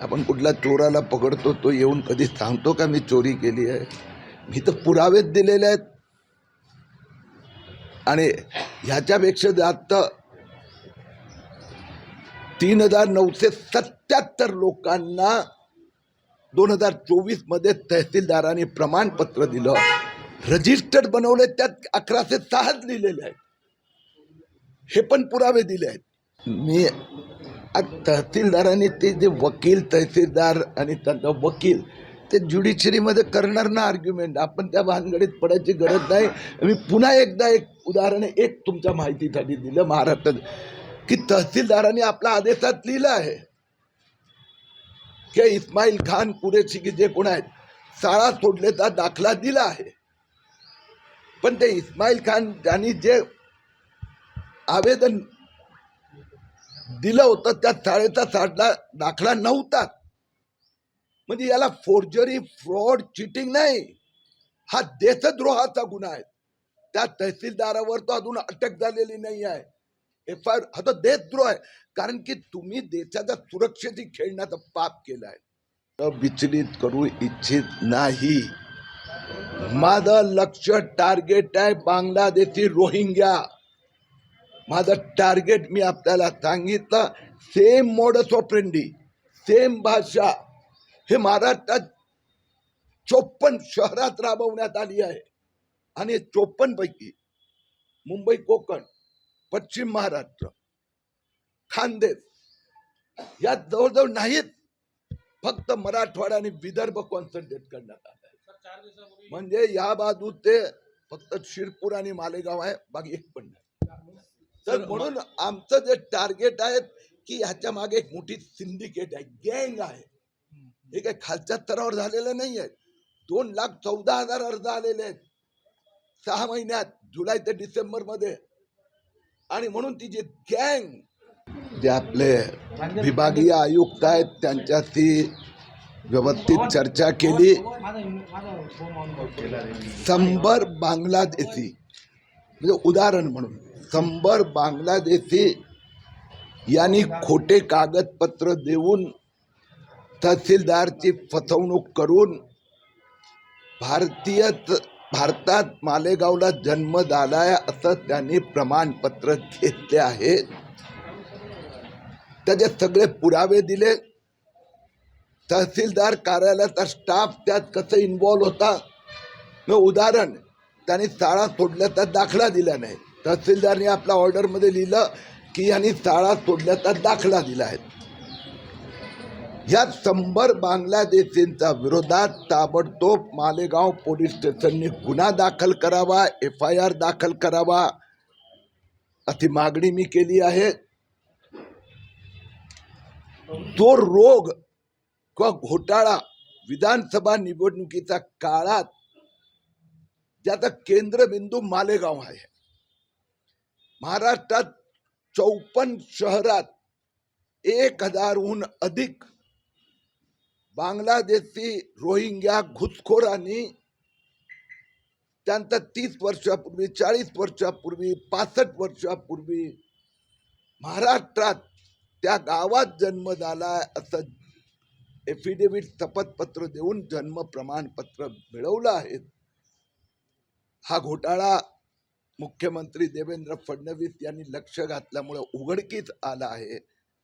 आपण कुठल्या चोराला पकडतो तो येऊन कधी सांगतो का मी चोरी केली आहे? मी तर पुरावेच दिलेले आहेत. आणि ह्याच्यापेक्षा जास्त तीन हजार नऊशे सत्याहत्तर लोकांना दोन हजार चोवीसमध्ये तहसीलदारांनी प्रमाणपत्र दिलं. रजिस्टर्ड बनवले त्यात अकराशे सहाच लिहिलेले आहेत. हे पण पुरावे दिले आहेत. मी तहसीलदार तहसीलदारांनी ते जे वकील तहसीलदार आणि त्यांचा वकील ते ज्युडिशरीमध्ये करणार ना आर्ग्युमेंट आपण त्या भानगडीत पडायची गरज नाही. मी पुन्हा एकदा एक उदाहरण एक तुमच्या माहितीसाठी दिलं महाराष्ट्रात की तहसीलदारांनी आपल्या आदेशात लिहिलं आहे. की इस्माईल खान कुरेशी की जे कोण आहेत शाळा सोडलेचा दाखला दिला आहे. पण ते इस्माईल खान यांनी जे आवेदन दिलं होतं त्या शाळेचा साठला दाखला नव्हता. म्हणजे याला फोर्जरी फ्रॉड चिटिंग नाही. हा देशद्रोहाचा गुन्हा आहे. त्या तहसीलदारावर तो अजून अटक झालेली नाही आहे. एफ आय हा तो देशद्रोह आहे. कारण की तुम्ही देशाच्या सुरक्षेशी खेळण्याचा पाप केलं आहे विचलित करू इच्छित नाही. माझं लक्ष टार्गेट आहे बांगलादेशी रोहिंग्या. माझं टार्गेट मी आपल्याला सांगितलं सेम मोडस ऑपरेंडी सेम भाषा. हे महाराष्ट्रात चोपन्न शहरात राबवण्यात आली आहे. आणि चोपन्न पैकी मुंबई कोकण पश्चिम महाराष्ट्र खानदेश यात जवळजवळ नाहीत. फक्त मराठवाडा आणि विदर्भ कॉन्सन्ट्रेट करण्यात आलं म्हणजे या बाजू ते फक्त शिरपूर आणि मालेगाव आहे. बाकी एक पण नाही. तर म्हणून आमचं जे टार्गेट आहे की ह्याच्या मागे एक मोठी सिंडिकेट आहे गँग आहे. हे काही खालच्या स्तरावर झालेलं नाही आहे दोन लाख चौदा हजार अर्ज आलेले आहेत. सहा महिन्यात जुलै ते डिसेंबरमध्ये आणि म्हणून ती जी गँग जे आपले विभागीय आयुक्त आहेत त्यांच्याशी व्यवस्थित चर्चा केली. शंभर बांगलादेशी. म्हणजे उदाहरण म्हणून. शंभर बांगलादेशी यांनी खोटे कागदपत्र देऊन तहसीलदारची फसवणूक करून भारतीय भारतात मालेगावला जन्म झालाय असं त्यांनी प्रमाणपत्र घेतले आहे. त्याचे सगळे पुरावे दिले. तहसीलदार कार्यालयाचा स्टाफ त्यात कसं इन्वॉल्व होता? मग उदाहरण त्यांनी शाळा सोडल्याचा दाखला दिला नाही. तहसीलदारने आपल्या ऑर्डरमध्ये लिहिलं की यांनी शाळा सोडल्याचा दाखला दिला आहे. या शंभर बांगलादेशींच्या विरोधात ताबडतोब मालेगाव पोलीस स्टेशनने गुन्हा दाखल करावा एफ आय आर दाखल करावा अशी मागणी मी केली आहे. तो रोग किंवा घोटाळा विधानसभा निवडणुकीच्या काळात ज्याचा केंद्रबिंदू मालेगाव आहे. महाराष्ट्रात चौपन्न शहरात एक हजारहून अधिक बांगलादेशी रोहिंग्या घुसखोरांनी त्यांचा तीस वर्षापूर्वी चाळीस वर्षापूर्वी पासष्ट वर्षापूर्वी महाराष्ट्रात त्या गावात जन्म झाला असं एफिडेव्हिट शपथपत्र देऊन जन्म प्रमाणपत्र मिळवलं आहे. हा घोटाळा मुख्यमंत्री देवेंद्र फडणवीस यांनी लक्ष घातल्यामुळे उघडकीस आला आहे.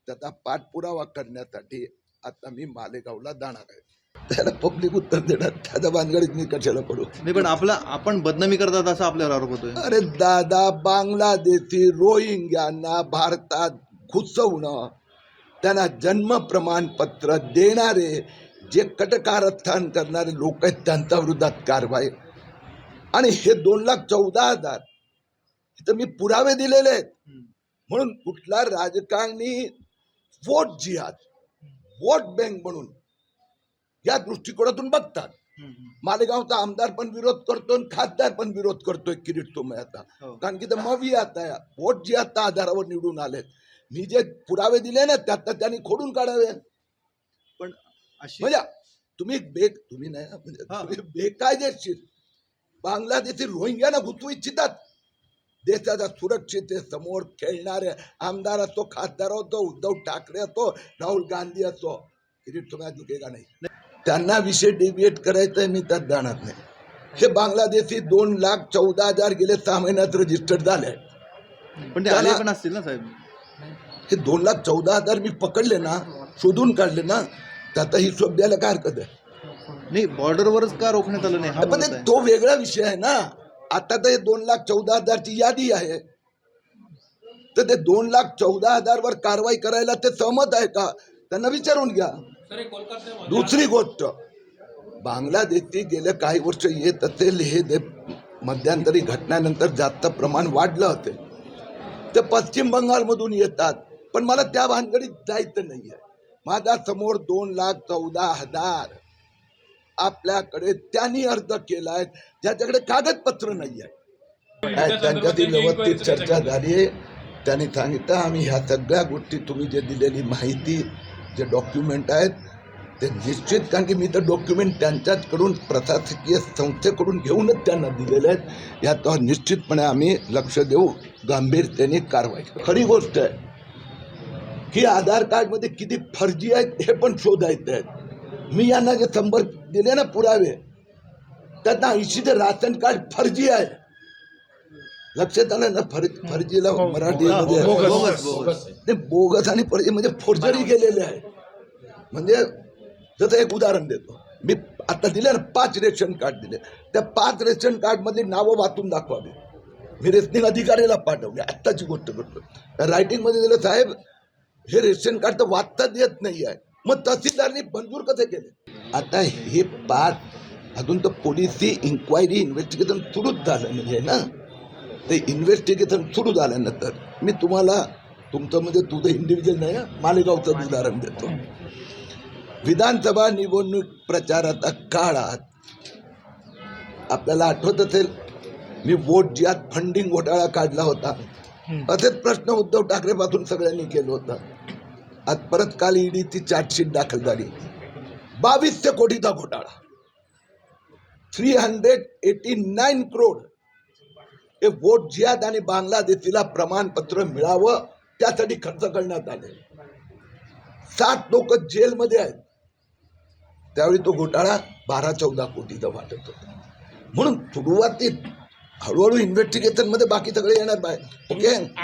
त्याचा पाठपुरावा करण्यासाठी आता मी मालेगावला जाणार आहे. त्याला पब्लिक उत्तर देणार त्याच्या भानगडीत मी कशाला पडू? नाही पण आपला आपण बदनामी करतात असं आपल्यावर आरोप होतोय. अरे दादा बांगलादेशी रोहिंग्यांना भारतात घुसवणं त्यांना जन्म प्रमाणपत्र देणारे जे कटकारस्थान करणारे लोक आहेत त्यांच्या विरोधात कारवाई. आणि हे दोन लाख चौदा हजार तर मी पुरावे दिलेले आहेत. म्हणून कुठला राजकारणी वोट जिहाद वोट बँक म्हणून या दृष्टिकोनातून बघतात. मालेगावचा आमदार पण विरोध करतो आणि खासदार पण विरोध करतोय किरीट सोमय्याचा हो. कारण की मवी आता वोट जी आता आधारावर निवडून आलेत. मी जे पुरावे दिले ना त्यात त्यांनी खोडून काढावे. पण अशी म्हणजे तुम्ही बेक तुम्ही नाही म्हणजे बेकायदेशीर बांगलादेशी रोहिंग्याना घुसवू इच्छितात. देशाच्या सुरक्षिततेसमोर खेळणारे आमदार असो खासदार असो उद्धव ठाकरे असो राहुल गांधी असो किरीट तुम्हाला दुखेगा नाही? त्यांना विषय डेबिएट करायचा आहे मी त्यात जाणार नाही. हे बांगलादेशी दोन लाख चौदा हजार गेले सहा महिन्यात रजिस्टर्ड झाले. पण ते त्याला- आले पण असतील ना साहेब? हे दोन लाख चौदा हजार मी पकडले ना शोधून काढले ना त्याचा हिशोब द्यायला काय हरकत आहे? नाही बॉर्डरवरच का रोखण्यात आलं नाही? हा पण मुद्दा ते आहे. तो वेगळा विषय आहे ना. आता तर हे दोन लाख चौदा हजारची यादी आहे. तर ते दोन लाख चौदा हजार वर कारवाई करायला ते सहमत आहे का? त्यांना विचारून घ्या. दुसरी गोष्ट बांगलादेशची गेल्या काही वर्ष येत असेल हे मध्यंतरी घटनानंतर जास्त प्रमाण वाढलं असेल ते पश्चिम बंगालमधून येतात. पण मला त्या भानगडीत जायचं नाही आहे माझ्यासमोर दोन लाख चौदा हजार आपल्याकडे त्यांनी अर्ज केलाय ज्याच्याकडे कागदपत्र नाही आहे काय त्यांच्यातील व्यवस्थित चर्चा झाली. आहे त्यांनी सांगितलं आम्ही ह्या सगळ्या गोष्टी तुम्ही जे दिलेली माहिती जे डॉक्युमेंट आहेत ते निश्चित कारण की मी तर डॉक्युमेंट त्यांच्याचकडून प्रशासकीय संस्थेकडून घेऊनच त्यांना दिलेले आहेत. यात निश्चितपणे आम्ही लक्ष देऊ गांभीर्याने कारवाई करू. खरी गोष्ट आहे की आधार कार्डमध्ये किती फर्जी आहेत हे पण शोधायचे आहेत मी यांना जे शंभर दिले ना पुरावे त्यांना ऐंशी ते राशन कार्ड फर्जी आहे. लक्षात आलं ना फर फर्जीला मराठीमध्ये बोगस. बोगस ते बोगस आणि फर्जी म्हणजे फोर्जरी केलेले आहे. म्हणजे जसं एक उदाहरण देतो. मी आता दिले ना पाच रेशन कार्ड दिले. त्या पाच रेशन कार्डमधली नावं वाचून दाखवावी. मी रेशनिंग अधिकाऱ्याला पाठवले. आत्ताची गोष्ट करतो. रायटिंगमध्ये दिलं साहेब हे रेशन कार्ड तर वाचताच येत नाही आहे. मग तहसीलदारनी मंजूर कसे केले? आता हे पाच अजून तर पोलिसी इन्क्वायरी इन्व्हेस्टिगेशन सुरूच झालं आहे ना? ते इन्व्हेस्टिगेशन सुरू झाल्यानंतर मी तुम्हाला तुमचं म्हणजे तुझं इंडिव्हिज्युअल नाही मालेगावचं उदाहरण देतो. विधानसभा निवडणूक प्रचाराच्या काळात आपल्याला आठवत असेल मी वोट जिहात फंडिंग घोटाळा काढला होता. असेच प्रश्न उद्धव ठाकरे पासून सगळ्यांनी केलं होतं. आज परत काल ईडीची चार्जशीट दाखल झाली. बावीसशे कोटीचा घोटाळा. Three hundred eighty nine crore हे वोट जियाद आणि बांगलादेशीला प्रमाणपत्र मिळावं त्यासाठी खर्च करण्यात आले. सात लोक जेलमध्ये आहेत. त्यावेळी तो घोटाळा बारा चौदा कोटीचा वाटत होता. म्हणून सुरुवातीत हळूहळू इन्व्हेस्टिगेशनमध्ये बाकी सगळे येणार बाहेर. ओके